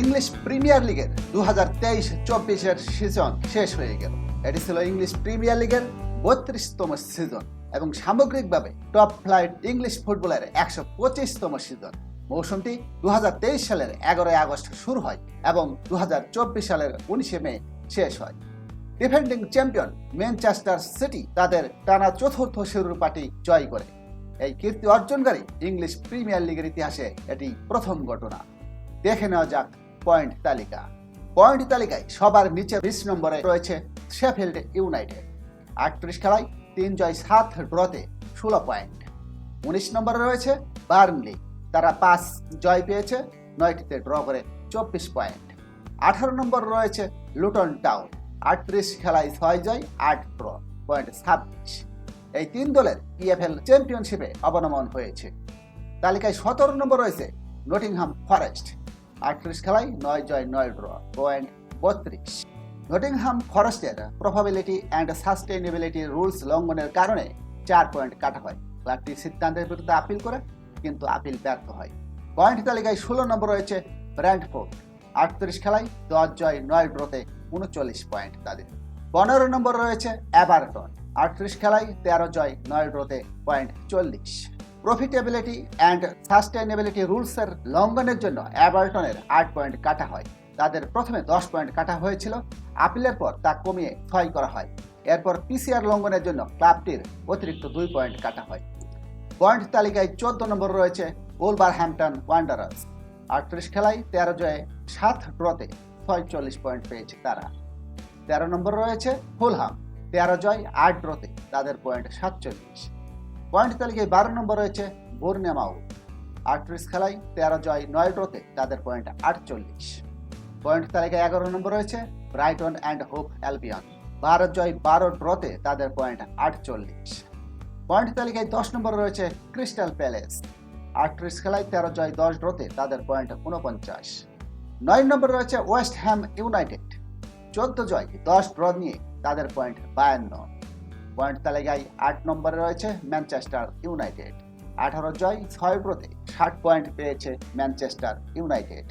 English premier লিগের দু হাজার তেইশ চব্বিশের সিজন শেষ হয়ে গেল। এটি ছিল ইংলিশ প্রিমিয়ার লিগের বত্রিশতম সিজন এবং সামগ্রিকভাবে টপ ফ্লাইট ইংলিশ ফুটবলের একশো পঁচিশতম সিজন মৌসুমটি দুহাজার তেইশ সালের এগারোই আগস্ট শুরু হয় এবং দু হাজার চব্বিশ সালের উনিশে মে শেষ হয়। ডিফেন্ডিং চ্যাম্পিয়ন ম্যানচেস্টার সিটি তাদের টানা চতুর্থ শিরোপাটি জয় করে। এই কীর্তি অর্জনকারী ইংলিশ প্রিমিয়ার লিগের ইতিহাসে এটি প্রথম ঘটনা। দেখে নেওয়া যাক পয়েন্ট তালিকা। পয়েন্ট তালিকায় সবার নিচে বিশ নম্বরে রয়েছে শেফিল্ড ইউনাইটেড আটত্রিশ খেলায় তিন জয় সাত ড্রতে ষোলো পয়েন্ট। উনিশ নম্বরে রয়েছে বার্নলি তারা পাঁচ জয় পেয়েছে, নয়টিতে ড্র করে চব্বিশ পয়েন্ট। আঠারো নম্বর রয়েছে লুটন টাউন আটত্রিশ খেলায় ছয় জয়, আট ড্র, পয়েন্ট ছাব্বিশ। এই তিন দলের ইএফএল চ্যাম্পিয়নশিপে অবনমন হয়েছে। তালিকায় সতেরো নম্বর রয়েছে নটিংহাম ফরেস্ট আটত্রিশ খেলায় নয় জয়, নয় ড্র পয়েন্ট বত্রিশ। নটিংহাম ফরেস্টের প্রভাবিলিটি অ্যান্ড সাস্টেইনেবিলিটি রুলস লঙ্ঘনের কারণে চার পয়েন্ট কাটা হয়। ক্লাবটি সিদ্ধান্তের বিরুদ্ধে আপিল করে, কিন্তু আপিল ব্যর্থ হয়। পয়েন্ট তালিকায় ষোলো নম্বর রয়েছে ব্র্যান্ডফোর্ড আটত্রিশ খেলায় দশ জয়, নয় ড্রতে উনচল্লিশ পয়েন্ট তাদের। পনেরো নম্বর রয়েছে অ্যাবারটন আটত্রিশ খেলায় তেরো জয়, নয় ড্রতে পয়েন্ট চল্লিশ। প্রফিটেবিলিটি অ্যান্ড সাস্টেইনেবিলিটি রুলসের লঙ্ঘনের জন্য অ্যাবারটনের আট পয়েন্ট কাটা হয়। তাদের প্রথমে দশ পয়েন্ট কাটা হয়েছিল। আপিলের পর তা কমিয়ে ছয় করা হয়। এরপর পিসিআর লঙ্ঘনের জন্য ক্লাবটির অতিরিক্ত দুই পয়েন্ট কাটা হয়। পয়েন্ট তালিকায় চোদ্দ নম্বর রয়েছে ওলবার হ্যাম্পটন ওয়ান্ডারার্স আটত্রিশ খেলায় তেরো জয়ে সাত ড্রতে ছয়চল্লিশ পয়েন্ট পেয়েছে তারা। তেরো নম্বর রয়েছে ফুলহাম তেরো জয় আট ড্রতে তাদের পয়েন্ট সাতচল্লিশ। পয়েন্ট তালিকায় বারো নম্বর রয়েছে বোর্নেমাউ আটত্রিশ খেলায় তেরো জয় নয় ড্রতে তাদের পয়েন্ট আটচল্লিশ। পয়েন্ট তালিকায় এগারো নম্বর রয়েছে ব্রাইটন অ্যান্ড হোপ অ্যালবিয়ন। বারো জয় বারো ড্রতে তাদের পয়েন্ট আটচল্লিশ। পয়েন্ট তালিকায় দশ নম্বর রয়েছে ক্রিস্টাল প্যালেস। আটত্রিশ খেলায় তেরো জয় দশ ড্রতে তাদের পয়েন্ট উনপঞ্চাশ। নয় নম্বর রয়েছে ওয়েস্ট হ্যাম ইউনাইটেড। চোদ্দ জয় দশ ড্র নিয়ে তাদের পয়েন্ট বায়ান্ন। পয়েন্ট তালিকায় আট নম্বরে রয়েছে ম্যানচেস্টার ইউনাইটেড। আঠারো জয়, ছয় ড্রতে ষাট পয়েন্ট পেয়েছে ম্যানচেস্টার ইউনাইটেড।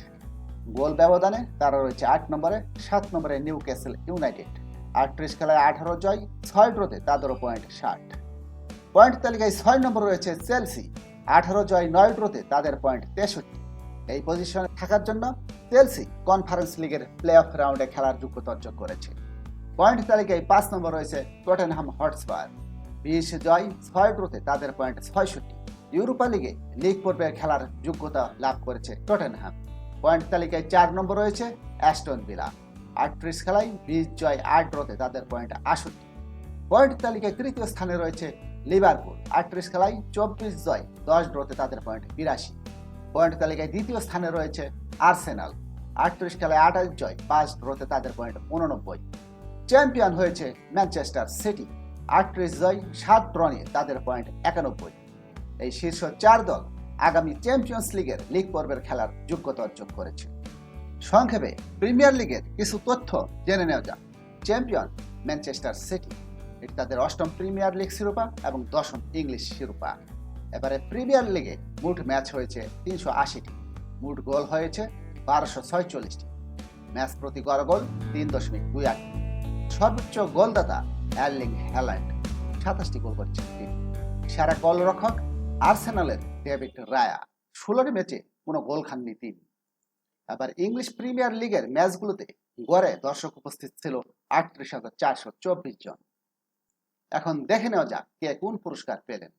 গোল ব্যবধানে তারা রয়েছে আট নম্বরে, সাত নম্বরে নিউ ক্যাসেল ইউনাইটেড আটত্রিশ খেলায় আঠারো জয়, ছয় ড্রতে তাদেরও পয়েন্ট ষাট। পয়েন্ট তালিকায় ছয় নম্বর রয়েছে চেলসি। আঠারো জয়, নয় ড্রতে তাদের পয়েন্ট তেষট্টি। এই পজিশনে থাকার জন্য চেলসি কনফারেন্স লিগের প্লে অফ রাউন্ডে খেলার যোগ্যতা অর্জন করেছে। পয়েন্ট তালিকায় পাঁচ নম্বর রয়েছে টটেনহাম হটস্পার। বিশ জয়, ছয় ড্রতে তাদের পয়েন্ট ছয়ষট্টি। ইউরোপা লিগে লিগ পর্বে খেলার যোগ্যতা লাভ করেছে টটেনহাম। পয়েন্ট তালিকায় চার নম্বর রয়েছে অ্যাস্টন বিলা আটত্রিশ খেলায় বিশ জয়, আট ড্রতে তাদের পয়েন্ট আষট্টি পয়েন্ট তালিকায় তৃতীয় স্থানে রয়েছে লিভারপুল। আটত্রিশ খেলায় চব্বিশ জয়, দশ ড্রতে তাদের পয়েন্ট বিরাশি। পয়েন্ট তালিকায় দ্বিতীয় স্থানে রয়েছে আর্সেনাল। আটত্রিশ খেলায় আঠাশ জয়, পাঁচ ড্রোতে তাদের পয়েন্ট উননব্বই। চ্যাম্পিয়ন হয়েছে ম্যানচেস্টার সিটি। আটত্রিশ জয়, সাত ড্র নিয়ে তাদের পয়েন্ট একানব্বই। এই শীর্ষ চার দল আগামী চ্যাম্পিয়ন্স লিগের লিগ পর্বের খেলার যোগ্যতা অর্জন করেছে। সংক্ষেপে, প্রিমিয়ার লিগের কিছু তথ্য জেনে নেওয়া যাক। চ্যাম্পিয়ন ম্যানচেস্টার সিটি, এটি তাদের অষ্টম প্রিমিয়ার লিগ শিরোপা এবং দশম ইংলিশ শিরোপা। এবারে প্রিমিয়ার লিগে মোট ম্যাচ হয়েছে তিনশো আশিটি। মোট গোল হয়েছে বারোশো ছয়চল্লিশটি। ম্যাচ প্রতি গড় গোল তিন দশমিক দুই আট। সর্বোচ্চ গোলদাতা অ্যারলিং হ্যাল্যান্ড সাতাশটি গোল করেছেন তিনি। সেরা গোলরক্ষক আর্সেনালের ডেভিড রায়া, ষোলোটি ম্যাচে কোনো গোল খাননি তিনি। আবার ইংলিশ প্রিমিয়ার লিগের ম্যাচগুলোতে গড়ে দর্শক উপস্থিত ছিল আটত্রিশ হাজার চারশো চব্বিশ জন। এখন দেখে নেওয়া যাক কে কোন পুরস্কার পেলেন।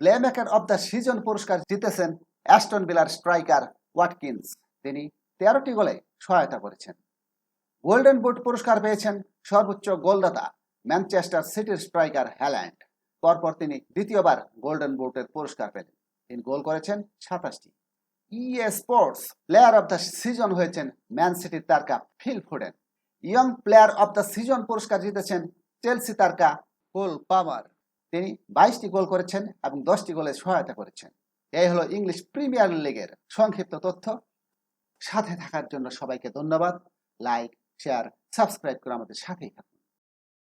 Playmaker of the season পুরস্কার জিতেছেন অ্যাস্টন বিলার স্ট্রাইকার ওয়াটকিন্স তিনি তেরোটি গোলে সহায়তা করেছেন। গোল্ডেন বুট পুরস্কার পেয়েছেন সর্বোচ্চ গোলদাতা ম্যানচেস্টার সিটির স্ট্রাইকার হ্যাল্যান্ড পরপর তিনি দ্বিতীয়বার গোল্ডেন বুটের পুরস্কার পেলেন। তিনি গোল করেছেন সাতাশটি। EA Sports player of the season হয়েছেন ম্যান সিটির তারকা Phil Foden. Young player of the season পুরস্কার জিতেছেন চেলসি তারকা কোল পামার। তিনি বাইশটি গোল করেছেন এবং দশটি গোলে সহায়তা করেছেন। এই হলো ইংলিশ প্রিমিয়ার লিগের সংক্ষিপ্ত তথ্য। সাথে থাকার জন্য সবাইকে ধন্যবাদ। লাইক শেয়ার সাবস্ক্রাইব করে আমাদের সাথেই থাকুন।